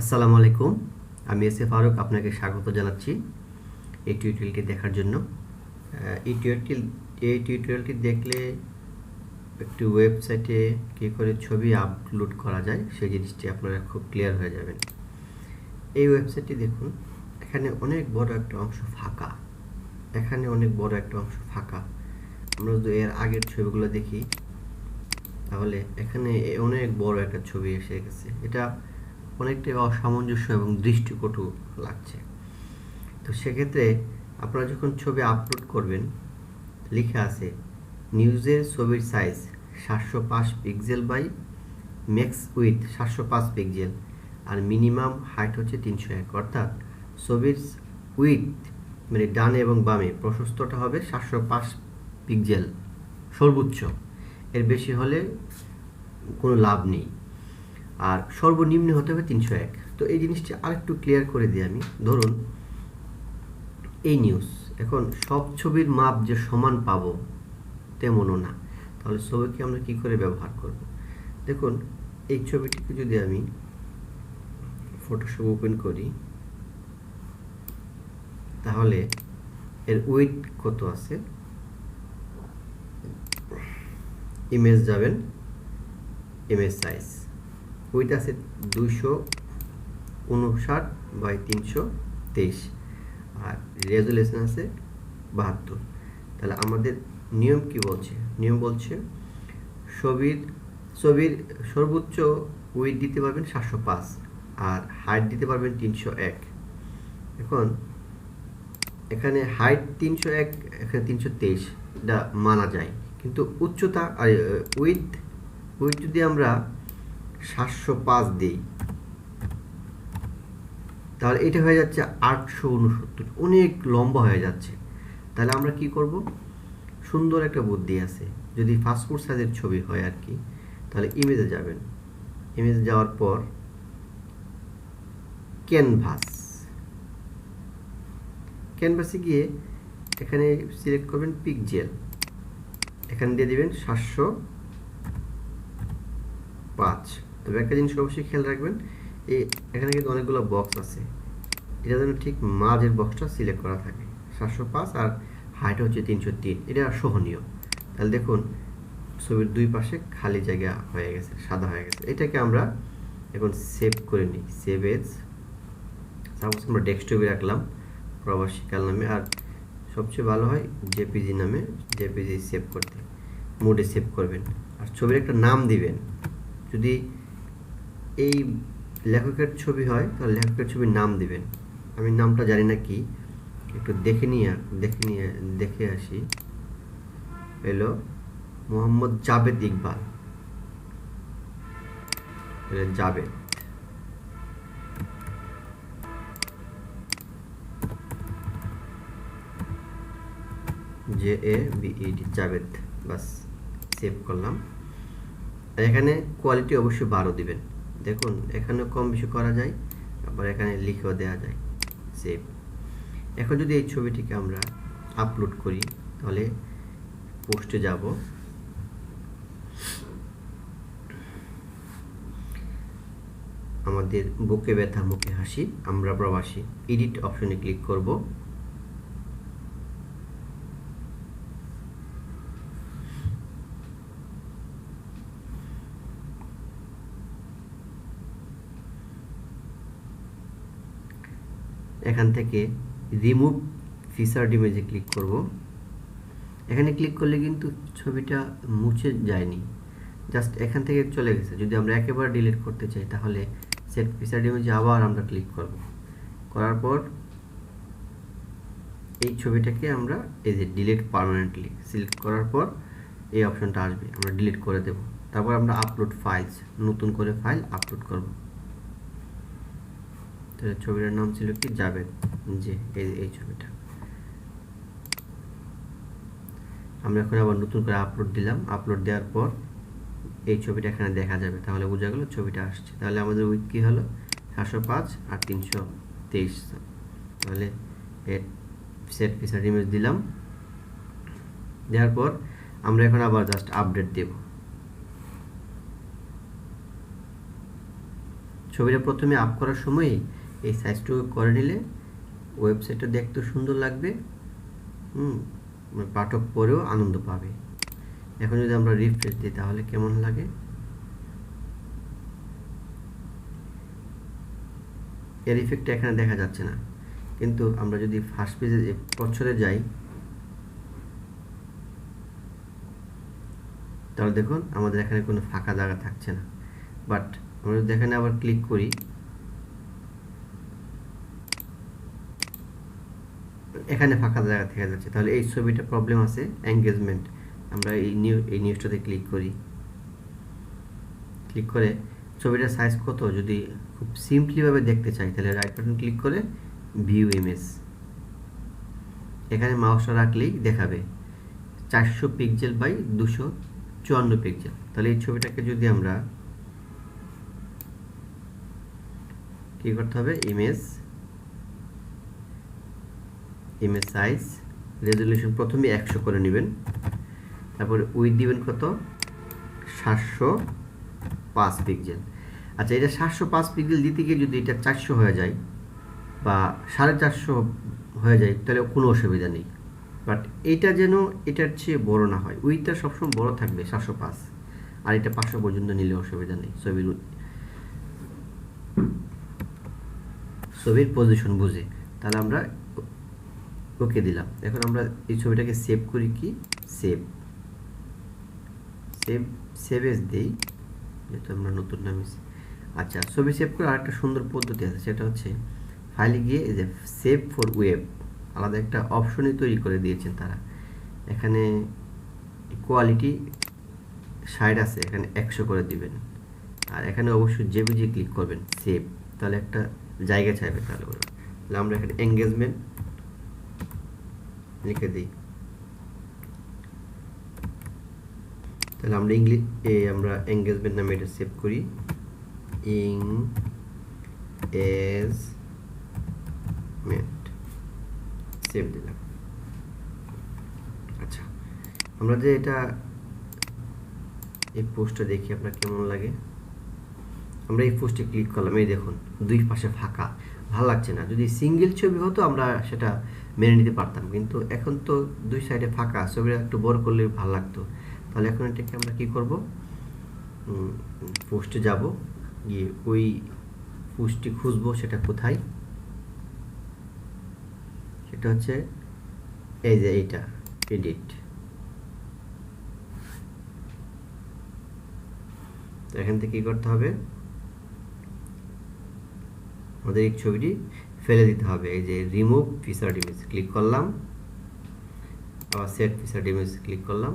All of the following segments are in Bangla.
আসসালামু আলাইকুম। আমি এস এ ফারুক, আপনাকে স্বাগত জানাচ্ছি এই টিউটোরিয়ালটি দেখার জন্য। এই টিউটোরিয়াল এই টিউটোরিয়ালটি দেখলে একটি ওয়েবসাইটে কী করে ছবি আপলোড করা যায়, সেই জিনিসটি আপনারা খুব ক্লিয়ার হয়ে যাবেন। এই ওয়েবসাইটটি দেখুন, এখানে অনেক বড় একটা অংশ ফাঁকা। এখানে অনেক বড় একটা অংশ ফাঁকা। আমরা যদি এর আগের ছবিগুলো দেখি, তাহলে এখানে অনেক বড় একটা ছবি এসে গেছে। এটা অনেকটাই অসামঞ্জস্য এবং দৃষ্টিকটু লাগছে। তো সেক্ষেত্রে আপনারা যখন ছবি আপলোড করবেন, লিখে আছে নিউজের ছবির সাইজ সাতশো পাঁচ পিক্সেল বাই ম্যাক্স উইথ সাতশো পাঁচ পিক্সেল আর মিনিমাম হাইট হচ্ছে তিনশো এক। অর্থাৎ ছবির উইথ মানে ডানে এবং বামে প্রশস্তটা হবে সাতশো পাঁচ পিক্সেল সর্বোচ্চ। এর বেশি হলে কোনো লাভ নেই। আর সর্বনিম্ন হতে হবে তিনশো এক। তো এই জিনিসটি আরেকটু ক্লিয়ার করে দিই আমি। ধরুন, এই নিউজ এখন সব ছবির মাপ যে সমান পাবো তেমনও না। তাহলে ছবিকে আমরা কি করে ব্যবহার করব? দেখুন, এই ছবিটিকে যদি আমি ফটোশপ ওপেন করি, তাহলে এর উইথ কত আছে? ইমেজ যাবেন ইমেজ সাইজ উইথ আছে দুইশো উনষাট বাই তিনশো তেইশ। আর রেজুলেশন আছে বাহাত্তর। তাহলে আমাদের নিয়ম কি বলছে? নিয়ম বলছে ছবির ছবির সর্বোচ্চ উইথ দিতে পারবেন সাতশো পাঁচ আর হাইট দিতে পারবেন তিনশো এক। এখন এখানে হাইট তিনশো এক, এখানে তিনশো তেইশ এটা মানা যায়। কিন্তু উচ্চতা আর উইথ উইথ যদি আমরা সাতশো পাঁচ দিই। তাহলে এটা হয়ে যাচ্ছে আটশো উনসত্তর। অনেক লম্বা হয়ে যাচ্ছে। তাহলে আমরা কি করব? সুন্দর একটা বুদ্ধি আছে। যদি পাসপোর্ট সাইজের ছবি হয় আর কি, তাহলে ইমেজে যাবেন। ইমেজে যাওয়ার পর ক্যানভাস ক্যানভাসে গিয়ে এখানে সিলেক্ট করবেন পিকজেল এখানে দিয়ে দেবেন সাতশো পাঁচ। তবে একটা জিনিস অবশ্যই খেয়াল রাখবেন, এই এখানে কিন্তু অনেকগুলো বক্স আছে। এটা যেন ঠিক মাঝের বক্সটা সিলেক্ট করা থাকে। সাতশো পাঁচ আর হাইট হচ্ছে তিনশো তিন। এটা সহনীয়। তাহলে দেখুন, ছবির দুই পাশে খালি জায়গা হয়ে গেছে, সাদা হয়ে গেছে। এটাকে আমরা এখন সেভ করে নিই। সেভ এজ সাপোজ আমরা ডেস্কটপে রাখলাম, প্রবাসী কাল নামে। আর সবচেয়ে ভালো হয় জেপিজি নামে জেপিজি সেভ করতে। মোডে সেভ করবেন। আর ছবির একটা নাম দিবেন। যদি এই লেখকের ছবি হয় তাহলে লেখকের ছবির নাম দিবেন। আমি নামটা জানি না কি। একটু দেখে নিয়ে দেখে নিয়ে, দেখে আসি। এলো Mohammad Javed Iqbal. Javed. J A B E D Javed. Bus save করলাম। এখানে কোয়ালিটি অবশ্যই বারো দিবেন। দেখুন, এখানে কম বেশি করা যায়, আবার এখানে লিখেও দেওয়া যায় সেভ এখন যদি এই ছবিটিকে আমরা আপলোড করি, তাহলে পোস্টে যাব। আমাদের বুকে ব্যথা, মুখে হাসি, আমরা প্রবাসী। এডিট অপশনে ক্লিক করব। এখান থেকে রিমুভ ফিচার ইমেজে ক্লিক করব। এখানে ক্লিক করলে কিন্তু ছবিটা মুছে যায়নি। জাস্ট এখান থেকে চলে গেছে। যদি আমরা একেবারে ডিলিট করতে চাই, তাহলে সেট ফিচার ইমেজে আবার আমরা ক্লিক করব। করার পর এই ছবিটাকে আমরা এই যে ডিলিট পারমানেন্টলি সিলেক্ট করার পর এই অপশনটা আসবে। আমরা ডিলিট করে দেব। তারপর আমরা আপলোড ফাইলস নতুন করে ফাইল আপলোড করব। তাহলে ছবিটার নাম ছিল কি? জাবেদ। যে, এই ছবিটা। আমরা এখন আবার নতুন করে আপলোড দিলাম। আপলোড দেওয়ার পর এই ছবিটা এখানে দেখা যাবে। তাহলে বোঝা গেল ছবিটা আসছে। তাহলে আমাদের উইক কী হলো? সাতশো পাঁচ আর তিনশো তেইশ। তাহলে সেট ফিচার ইমেজ দিলাম। দেওয়ার পর আমরা এখন আবার জাস্ট আপডেট দেব। ছবিটা প্রথমে আপ করার সময় এই সাইজটুকু করে নিলে ওয়েবসাইটটা দেখতে সুন্দর লাগবে, হুম মানে পাঠক পড়েও আনন্দ পাবে। এখন যদি আমরা রিফ্রেশ দিই তাহলে কেমন লাগে? এর ইফেক্টটা এখানে দেখা যাচ্ছে না। কিন্তু আমরা যদি ফার্স্ট পেজে প্রচ্ছদে যাই, তাহলে দেখুন আমাদের এখানে কোনো ফাঁকা জায়গা থাকছে না। বাট আমরা যদি এখানে আবার ক্লিক করি এখানে ফাঁকা জায়গা থেকে যাচ্ছে। তাহলে এই ছবিটা প্রবলেম আছে এঙ্গেজমেন্ট আমরা এই নিউ এই নিউজটাতে ক্লিক করি। ক্লিক করে ছবিটার সাইজ কত? যদি খুব সিম্পলিভাবে দেখতে চাই, তাহলে রাইট বাটন ক্লিক করে ভিউ ইমেজ এখানে মাউসটা রাখলেই দেখাবে। চারশো পিক্সেল বাই দুশো চুয়ান্ন পিক্সেল তাহলে এই ছবিটাকে যদি আমরা কী করতে হবে? ইমেজ ইমেজ সাইজ রেজলিউশন প্রথমে একশো করে নেবেন। তারপরে উইথ দিবেন কত? সাতশো পাঁচ পিক্সেল আচ্ছা এটা সাতশো পাঁচ পিক্সেল দিতে গিয়ে যদি এটা চারশো হয়ে যায় বা সাড়ে চারশো হয়ে যায়, তাহলে কোনো অসুবিধা নেই। বাট এটা যেন এটার চেয়ে বড় না হয়। উইথটা সবসময় বড় থাকবে, সাতশো পাঁচ। আর এটা পাঁচশো পর্যন্ত নিলে অসুবিধা নেই। ছবির ছবির পজিশন বুঝে। তাহলে আমরা ওকে দিলাম। এখন আমরা এই ছবিটাকে সেভ করি কি? সেভ সেভ সেভ এস দিই। যেহেতু আমরা নতুন নামে আচ্ছা ছবি সেভ করে আরেকটা সুন্দর পদ্ধতি আছে, সেটা হচ্ছে ফাইলে গিয়ে এই যে সেভ ফর ওয়েব আলাদা একটা অপশনই তৈরি করে দিয়েছেন তারা। এখানে কোয়ালিটি সাইড আছে, এখানে একশো করে দিবেন। আর এখানে অবশ্যই জেবিজি ক্লিক করবেন সেভ তাহলে একটা জায়গা চাইবে তাহলে আমরা এখানে এঙ্গেজমেন্ট লিখে দিই। তাহলে আমরা ইংলিশ এ আমরা এঙ্গেজমেন্ট নামে এটা সেভ করি। ইং এজ সেভ দিলাম। আচ্ছা আমরা যে এটা এই পোস্টটা দেখি, আপনার কেমন লাগে? আমরা এই পোস্টে ক্লিক করলাম। এই দেখুন, দুই পাশে ফাঁকা। ভালো লাগছে না। যদি সিঙ্গেল ছবি হতো, আমরা সেটা মেনে নিতে পারতাম। কিন্তু এখন তো দুই সাইডে ফাঁকা, ছবিটা একটু বড় করলে ভালো লাগতো। তাহলে এখন এটাকে আমরা কি করব? পোস্টে যাব। গিয়ে ওই পোস্টটি খুঁজবো, সেটা কোথায়? সেটা হচ্ছে এই যে এইটা এডিট এখান থেকে কী করতে হবে? আমাদের এই ছবিটি ফেলে দিতে হবে। এই যে রিমুভ ফিচার ইমেজ ক্লিক করলাম। আবার সেট ফিচার ইমেজ ক্লিক করলাম।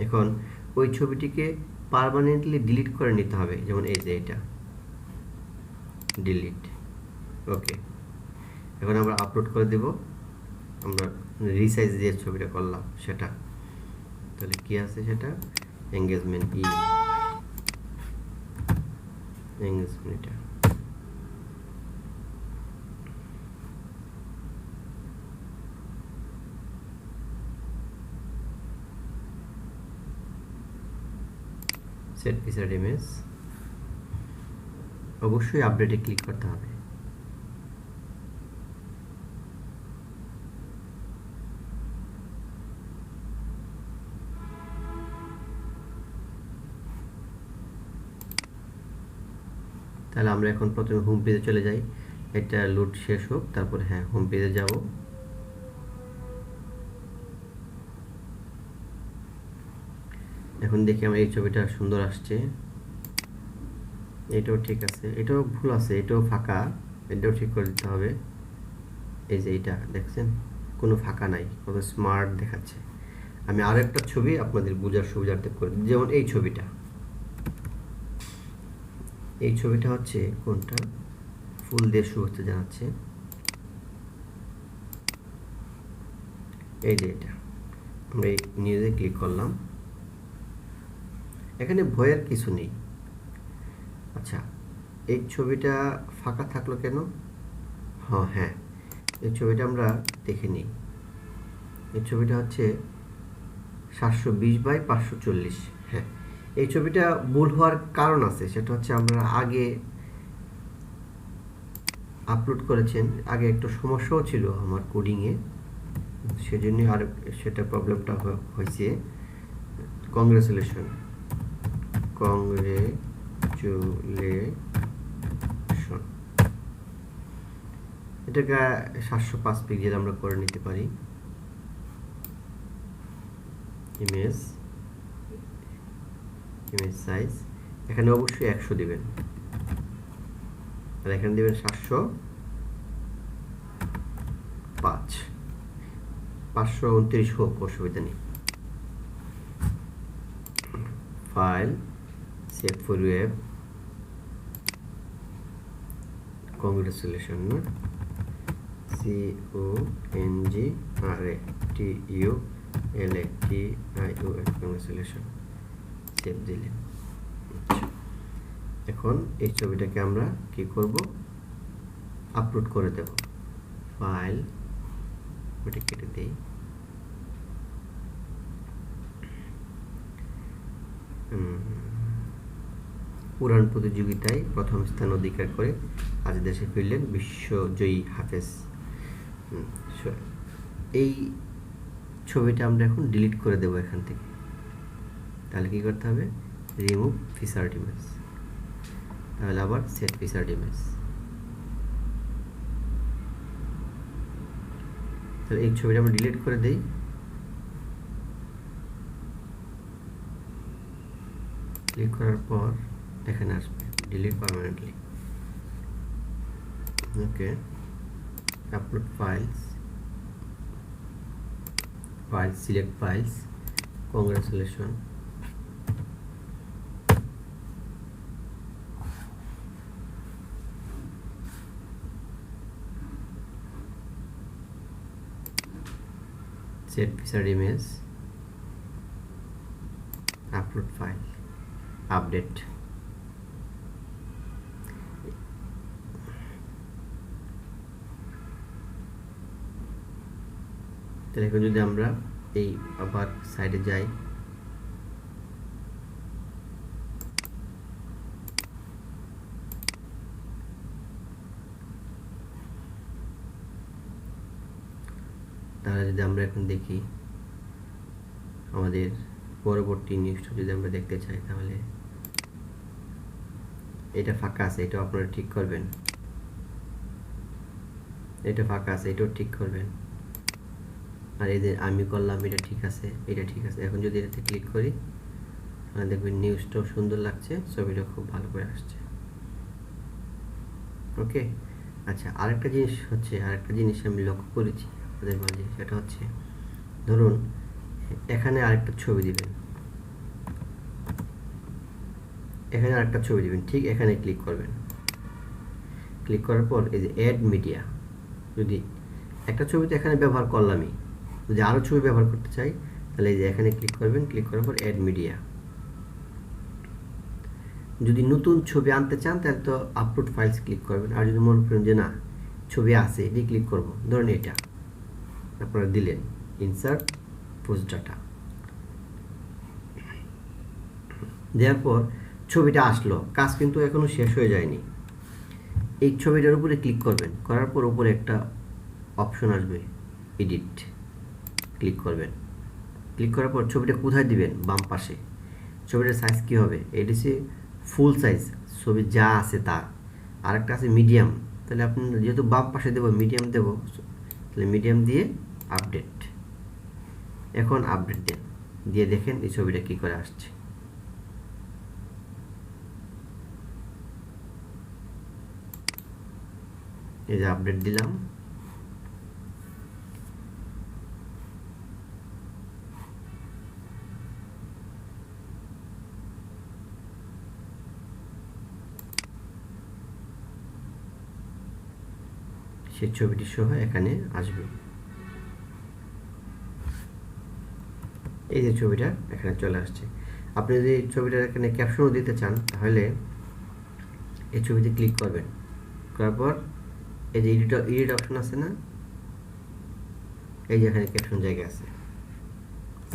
এখন ওই ছবিটিকে পারমানেন্টলি ডিলিট করে নিতে হবে। যেমন এই যে এটা। ডিলিট ওকে এখন আমরা আপলোড করে দেব। আমরা রিসাইজ যে ছবিটা করলাম সেটা। তাহলে কি আছে সেটা? এঙ্গেজমেন্ট ই এঙ্গেজমেন্ট এটা সেট ফিচার ইমেজ অবশ্যই আপডেটে ক্লিক করতে হবে। তাহলে আমরা এখন প্রথমে হোম পেজে চলে যাই। এটা লোড শেষ হোক, তারপরে হ্যাঁ হোম পেজে যাব। এখন দেখি আমার এই ছবিটা সুন্দর আসছে। এটাও ঠিক আছে। এটাও ভুল আছে, এটাও ফাঁকা। এটাও ঠিক করে দিতে হবে। এই যে এইটা, দেখছেন? কোনো ফাঁকা নাই কত স্মার্ট দেখাচ্ছে। আমি আর একটা ছবি আপনাদের বোঝার সুবিধার্থে করে যেমন এই ছবিটা। এই ছবিটা হচ্ছে কোনটা? ফুল দিয়ে শুভেচ্ছা জানাচ্ছে। এই যে এটা। আমরা নিউজে ক্লিক করলাম। এখানে ভয়ের কিছু নেই। আচ্ছা এই ছবিটা ফাঁকা থাকল কেন? হ্যাঁ হ্যাঁ এই ছবিটা আমরা দেখে নিই। এই ছবিটা হচ্ছে সাতশো বিশ বাই পাঁচশো চল্লিশ। হ্যাঁ এই ছবিটা ভুল হওয়ার কারণ আছে, সেটা হচ্ছে আমরা আগে আপলোড করেছেন, আগে একটু সমস্যাও ছিল আমার কোডিংয়ে সেজন্য আর সেটা প্রবলেমটা হয়েছে। Congratulation congratulation. এটাকে সাতশো পাঁচ পিক্সেল আমরা করে নিতে পারি। Image image size. এখানে অবশ্যই একশো দেবেন। আর এখানে দেবেন সাতশো পাঁচ। পাঁচশো উনত্রিশ হোক, অসুবিধা নেই। File. Save for web congratulation না C O N G R A T U L A T I O N save আচ্ছা এখন এই ছবিটাকে আমরা কি করব? আপলোড করে দেব। ফাইল ওটা কেটে দেই। উড়ান প্রতিযোগিতায় প্রথম স্থান অধিকার করে আজ দেশে ফিরলেন বিশ্বজয়ী হাফেজ। এই ছবিটা আমরা এখন ডিলিট করে দেব এখান থেকে। তাহলে কি করতে হবে? রিমুভ ফিচার ইমেজ তাহলে আবার সেট ফিচার ইমেজ তাহলে এই ছবিটা আমরা ডিলিট করে দেই। ক্লিক করার পর এখানে আসবে delete permanently okay upload files files select files congratulation set feature image upload file update তাহলে এখন যদি আমরা এই আবার সাইডে যাই, তাহলে যদি আমরা এখন দেখি আমাদের পরবর্তী নিউজটা যদি আমরা দেখতে চাই, তাহলে এটা ফাঁকা আছে, এটাও আপনারা ঠিক করবেন। এটা ফাঁকা আছে, এটাও ঠিক করবেন। আর যে আমি করলাম, এটা ঠিক আছে, এটা ঠিক আছে। এখন যদি এটাতে ক্লিক করি, তাহলে দেখবেন নিউজটাও সুন্দর লাগছে ছবিটা খুব ভালো করে আসছে। ওকে আচ্ছা আরেকটা জিনিস হচ্ছে, আরেকটা জিনিস আমি লক্ষ্য করেছি আপনাদের মাঝে, সেটা হচ্ছে, ধরুন, এখানে আরেকটা ছবি দিবেন। এখানে আরেকটা ছবি দিবেন, ঠিক এখানে ক্লিক করবেন। ক্লিক করার পর এই যে অ্যাড মিডিয়া যদি একটা ছবি তো এখানে ব্যবহার করলামই যদি আরও ছবি ব্যবহার করতে চাই, তাহলে এই যে এখানে ক্লিক করবেন ক্লিক করার পর অ্যাড মিডিয়া যদি নতুন ছবি আনতে চান, তাহলে তো আপলোড ফাইলস ক্লিক করবেন। আর যদি মনে করেন যে না, ছবি আছে, এটি ক্লিক করব, ধরুন এটা। আপনারা দিলেন ইনসার্ট পোস্ট ডাটা দেওয়ার পর ছবিটা আসলো, কাজ কিন্তু এখনও শেষ হয়ে যায়নি। এই ছবিটার উপরে ক্লিক করবেন, করার পর উপরে একটা অপশন আসবে এডিট ক্লিক করবেন। ক্লিক করার পর ছবিটা কোথায় দিবেন? বাম পাশে। ছবিটার সাইজ কী হবে? এটি হচ্ছে ফুল সাইজ ছবি যা আছে তা। আর একটা আছে মিডিয়াম তাহলে আপনি যেহেতু বাম পাশে দেবো মিডিয়াম দেব, তাহলে মিডিয়াম দিয়ে আপডেট এখন আপডেট দেন দিয়ে দেখেন এই ছবিটা কী করে আসছে। এই যে আপডেট দিলাম। সেই ছবিটি সহ এখানে আসবে। এই যে ছবিটা এখানে চলে আসছে। আপনি যদি ছবিটা এখানে ক্যাপশনও দিতে চান, তাহলে এই ছবিতে ক্লিক করবেন। করার পর এই যে এডিট এডিট অপশন আছে না? এই যে এখানে ক্যাপশন জায়গা আছে।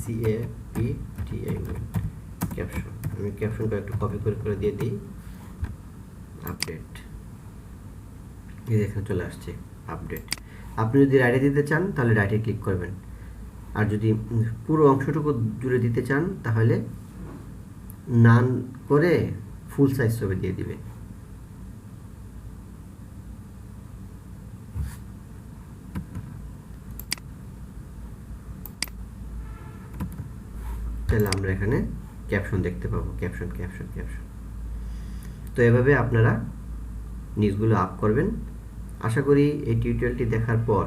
C A P T I caption আমি ক্যাপশনটা একটু কপি করে করে দিয়ে দিই। আপডেট এই যে এখানে চলে আসছে। আপডেট আপনি যদি রাইটে দিতে চান, তাহলে রাইটে ক্লিক করবেন। আর যদি পুরো অংশটুকু জুড়ে দিতে চান, তাহলে নান করে ফুল সাইজ ছবি দিয়ে দিবে। তাহলে আমরা এখানে ক্যাপশন দেখতে পাবো। ক্যাপশন ক্যাপশন ক্যাপশন তো এভাবে আপনারা নিউজগুলো আপ করবেন। আশা করি এই টিউটোরিয়ালটি দেখার পর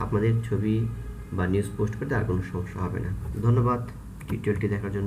আপনাদের ছবি বা নিউজ পোস্ট করতে আর কোনো সমস্যা হবে না। ধন্যবাদ টিউটোরিয়ালটি দেখার জন্য।